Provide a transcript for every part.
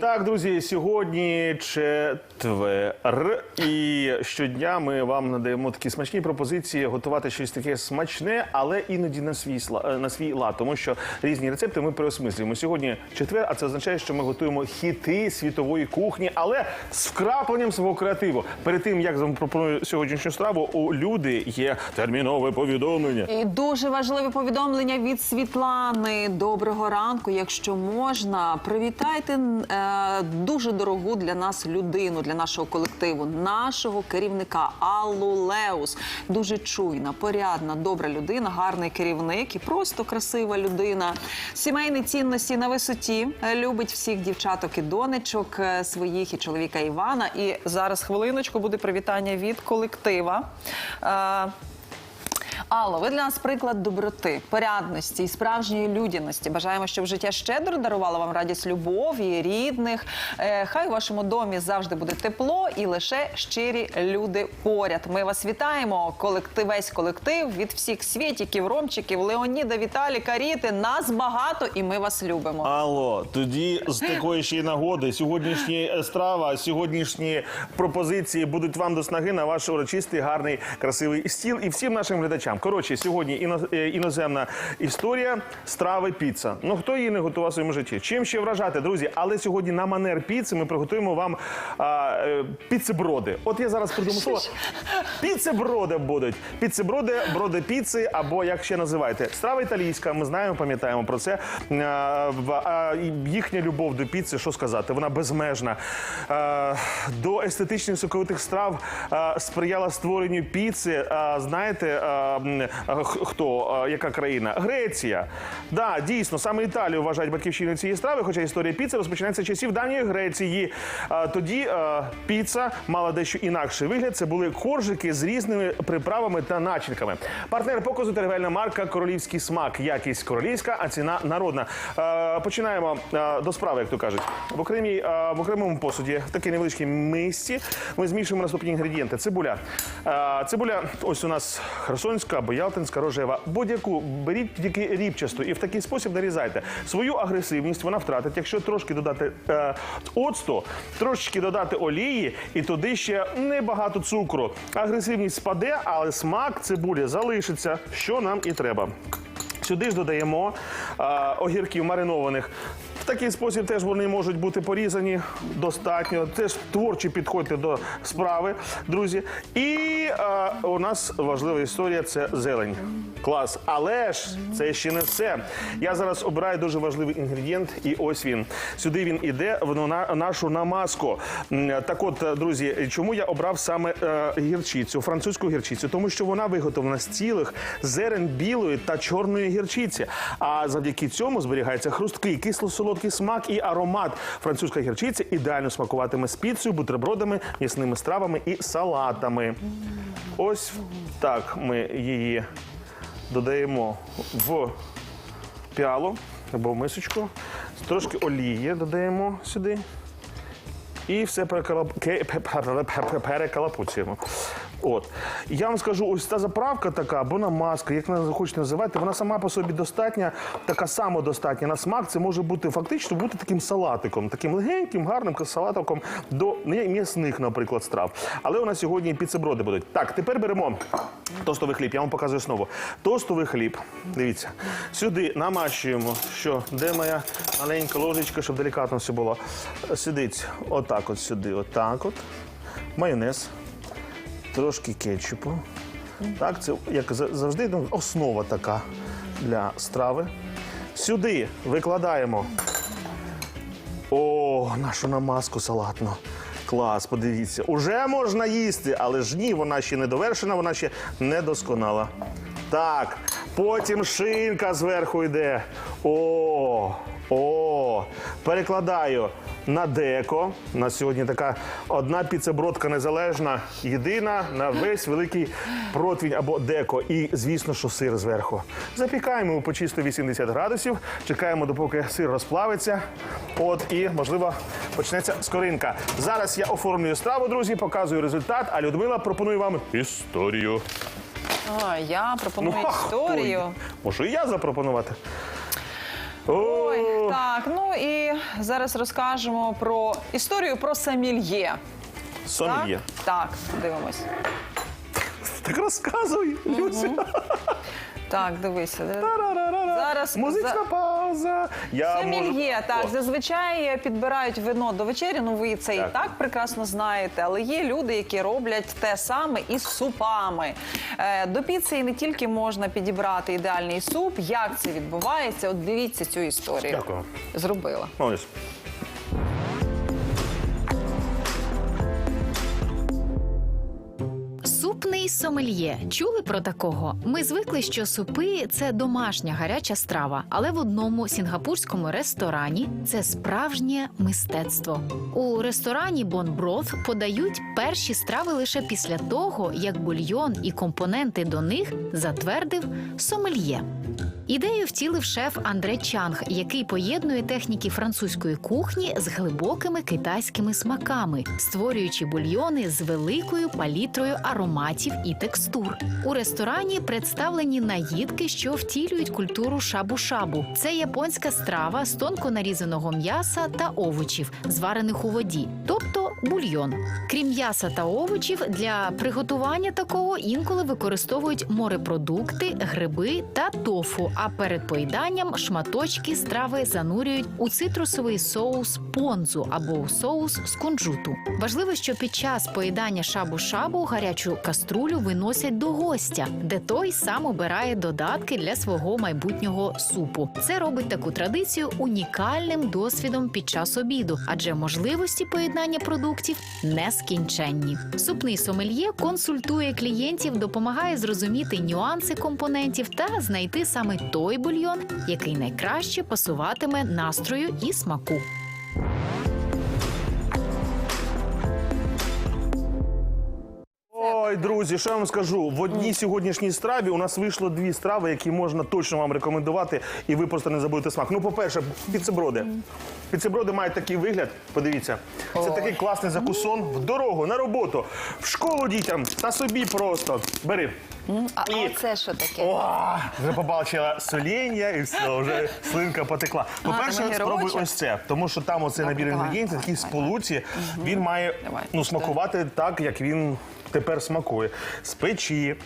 Так, друзі, сьогодні четвер, і щодня ми вам надаємо такі смачні пропозиції готувати щось таке смачне, але іноді на свій е, на свій лад, тому що різні рецепти ми переосмислюємо. Сьогодні четвер, а це означає, що ми готуємо хіти світової кухні, але з вкрапленням свого креативу. Перед тим як запропоную сьогоднішню страву, у люди є термінове повідомлення. І дуже важливе повідомлення від Світлани. Доброго ранку. Якщо можна, привітайте е, дуже дорогу для нас людину, для нашого колективу, нашого керівника Аллу Леус. Дуже чуйна, порядна, добра людина, гарний керівник і просто красива людина. Сімейні цінності на висоті. е, Любить всіх дівчаток і донечок е, своїх і чоловіка Івана. І зараз хвилиночку буде привітання від колектива. Алло, ви для нас приклад доброти, порядності і справжньої людяності. Бажаємо, щоб життя щедро дарувало вам радість любові, рідних. Е, хай у вашому домі завжди буде тепло і лише щирі люди поряд. Ми вас вітаємо. Колектив, весь колектив від всіх світіків, ромчиків, Леоніда, Віталіка, Ріти. Нас багато і ми вас любимо. Алло, тоді з такої ще й нагоди сьогоднішні е, страва, сьогоднішні пропозиції будуть вам до снаги на ваш урочистий, гарний, красивий стіл і всім нашим глядачам. Коротше, сьогодні іно- е, іноземна історія страви піца. Ну хто її не готував в своєму житті? Чим ще вражати, друзі? Але сьогодні на манер піци ми приготуємо вам а, е, піцеброди. От я зараз придумав слово. Піцеброди будуть. Піцеброди, броди піци, або як ще називаєте. Страва італійська. Ми знаємо, пам'ятаємо про це. А, їхня любов до піци, що сказати, вона безмежна. А, До естетичних соковитих страв а, сприяла створенню піци. А, Знаєте, а, хто, яка країна? Греція. Да, дійсно, саме Італію вважають батьківщиною цієї страви, хоча історія піци розпочинається часів давньої Греції. Тоді а, піца мала дещо інакший вигляд. Це були коржики з різними приправами та начинками. Партнер показу торгівельна марка Королівський смак. Якість королівська, а ціна народна. Е, Починаємо е, до справи, як то кажуть. В окремій е, в окремому посуді, в такій невеличкій мисці, ми змішуємо наступні інгредієнти. Цибуля. Е, Цибуля, ось у нас херсонська або ялтинська рожева. Будь-яку беріть тільки рібчасту і в такий спосіб нарізайте. Свою агресивність вона втратить, якщо трошки додати е, оцту, трошечки додати олії і туди ще небагато цукру. Агресивність спаде, але смак цибулі залишиться, що нам і треба. Сюди ж додаємо а, огірків маринованих. В такий спосіб теж вони можуть бути порізані достатньо. Теж творчі підходьте до справи, друзі. І а, у нас важлива історія це зелень. Клас. Але ж це ще не все. Я зараз обираю дуже важливий інгредієнт, і ось він. Сюди він іде в нашу намазку. Так от, друзі, чому я обрав саме е, гірчицю, французьку гірчицю? Тому що вона виготовлена з цілих зерен білої та чорної гірчиці. А завдяки цьому зберігається хрусткий, кисло-солодкий смак і аромат. Французька гірчиця ідеально смакуватиме з піцею, бутербродами, м'ясними стравами і салатами. Ось так ми її додаємо в піалу або в мисочку. Трошки олії додаємо сюди. І все перекалап... перекалапуцюємо. От. Я вам скажу, ось та заправка така, або намазка, як ви хочете називати, вона сама по собі достатня, така самодостатня на смак. Це може бути фактично бути таким салатиком, таким легеньким, гарним салатиком до м'ясних, наприклад, страв. Але у нас сьогодні піцеброди будуть. Так, тепер беремо тостовий хліб. Я вам показую основу. Тостовий хліб. Дивіться. Сюди намащуємо, що де моя маленька ложечка, щоб делікатно все було. Сидить отак от сюди, отак от. Майонез, трошки кетчупу. Так, це як завжди ну, основа така для страви. Сюди викладаємо о, нашу намазку салатну. Клас, подивіться. Уже можна їсти, але ж ні, вона ще не довершена, вона ще не досконала. Так, потім шинка зверху йде. О, о, перекладаю на деко. У нас сьогодні така одна піцебродка незалежна, єдина на весь великий противень або деко. І, звісно, що сир зверху. Запікаємо у печі 180 градусів, чекаємо, допоки сир розплавиться. От і, можливо, почнеться скоринка. Зараз я оформлюю страву, друзі, показую результат. А Людмила пропонує вам історію. А, я пропоную Ну, історію. ой, Можу і я запропонувати. Ой, Так, ну і зараз розкажемо про історію про самільє. Сомельє. Так, так, дивимось. Так розказуй, Люся. Так, дивися. де- Тарарарара. Зараз Музична за- пауза. Я можу... Сомельє, так, О, зазвичай підбирають вино до вечері. Ну ви це Так. і так прекрасно знаєте. Але є люди, які роблять те саме із супами. Е, до піци не тільки можна підібрати ідеальний суп. Як це відбувається? От дивіться цю історію. Дякую. Зробила. Ось. Супний сомельє. Чули про такого? Ми звикли, що супи це домашня гаряча страва, але в одному сінгапурському ресторані це справжнє мистецтво. У ресторані Бонброд подають перші страви лише після того, як бульйон і компоненти до них затвердив сомельє. Ідею втілив шеф Андре Чанг, який поєднує техніки французької кухні з глибокими китайськими смаками, створюючи бульйони з великою палітрою ароматів і текстур. У ресторані представлені наїдки, що втілюють культуру шабу-шабу. Це японська страва з тонко нарізаного м'яса та овочів, зварених у воді, тобто бульйон. Крім м'яса та овочів, для приготування такого інколи використовують морепродукти, гриби та тофу. А перед поїданням шматочки страви занурюють у цитрусовий соус понзу або у соус з кунжуту. Важливо, що під час поїдання шабу-шабу гарячу каструлю виносять до гостя, де той сам обирає додатки для свого майбутнього супу. Це робить таку традицію унікальним досвідом під час обіду, адже можливості поєднання продуктів нескінченні. Супний сомельє консультує клієнтів, допомагає зрозуміти нюанси компонентів та знайти саме той бульйон, який найкраще пасуватиме настрою і смаку. Ой, друзі, що я вам скажу? В одній сьогоднішній страві у нас вийшло дві страви, які можна точно вам рекомендувати, і ви просто не забудете смак. Ну, по-перше, піцеброди. Піцеброди мають такий вигляд. Подивіться, це такий класний закусон в дорогу, на роботу, в школу дітям та собі просто. Бери. А, а це що таке? О, вже побачила соління і все, вже слинка потекла. По-перше, там спробуй ось це, тому що там оцей набір давай, інгредієнтів, давай, такий давай. сполуці, він має Давай. ну, смакувати так, як він тепер смакує. З печі.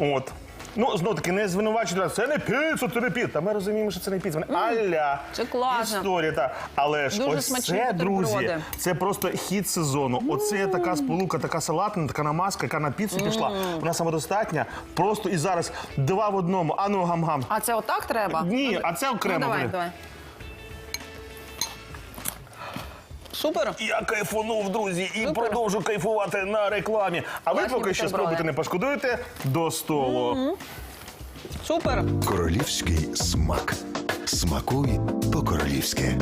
От. Ну, знову таки, не звинувачувати, це не піца, це не піца. Та ми розуміємо, що це не піца. Вони аля це класно. історія. Та. Але ж Дуже ось це, друзі, це просто хід сезону. Оце така сполука, така салатна, така намазка, яка на піцу пішла. Вона самодостатня. Просто і зараз два в одному. Ану гам-гам. А це отак треба? Ні, а це окремо. Ну, давай, давай. Супер. Я кайфанув, друзі, і Супер. продовжу кайфувати на рекламі. А ви Класні поки що бутерброди. спробуйте, не пошкодуєте до столу. Супер. Королівський смак. Смакуй по-королівськи.